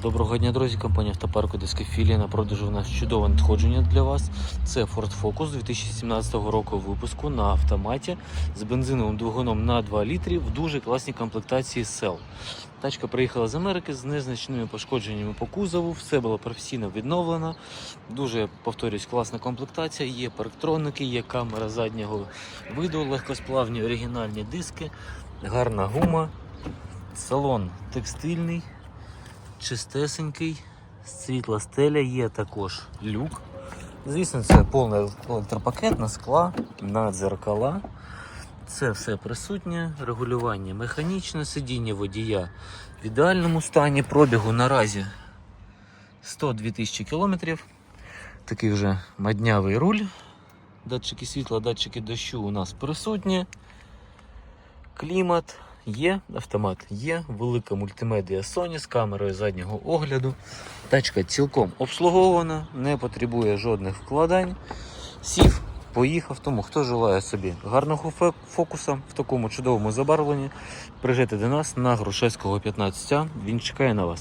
Доброго дня, друзі. Компанія автопарку Дискофілія на продажу у нас чудове надходження для вас. Це Ford Focus 2017 року випуску на автоматі з бензиновим двигуном на 2 літрі в дуже класній комплектації Cell. Тачка приїхала з Америки з незначними пошкодженнями по кузову. Все було професійно відновлено. Дуже повторюсь, класна комплектація. Є парктроники, є камера заднього виду, легкосплавні оригінальні диски, гарна гума, салон текстильний чистесенький, світла стеля, є також люк. Звісно, це повний електропакет на скла, на дзеркала. Це все присутнє, регулювання механічне, сидіння водія в ідеальному стані. Пробігу наразі 102 тисячі кілометрів. Такий вже маднявий руль. Датчики світла, датчики дощу у нас присутні. Клімат є, автомат є, велика мультимедіа Sony з камерою заднього огляду. Тачка цілком обслугована, не потребує жодних вкладань. Сів, поїхав. Тому хто желає собі гарного фокуса в такому чудовому забарвленні, приїжджайте до нас на Грушевського 15. Він чекає на вас.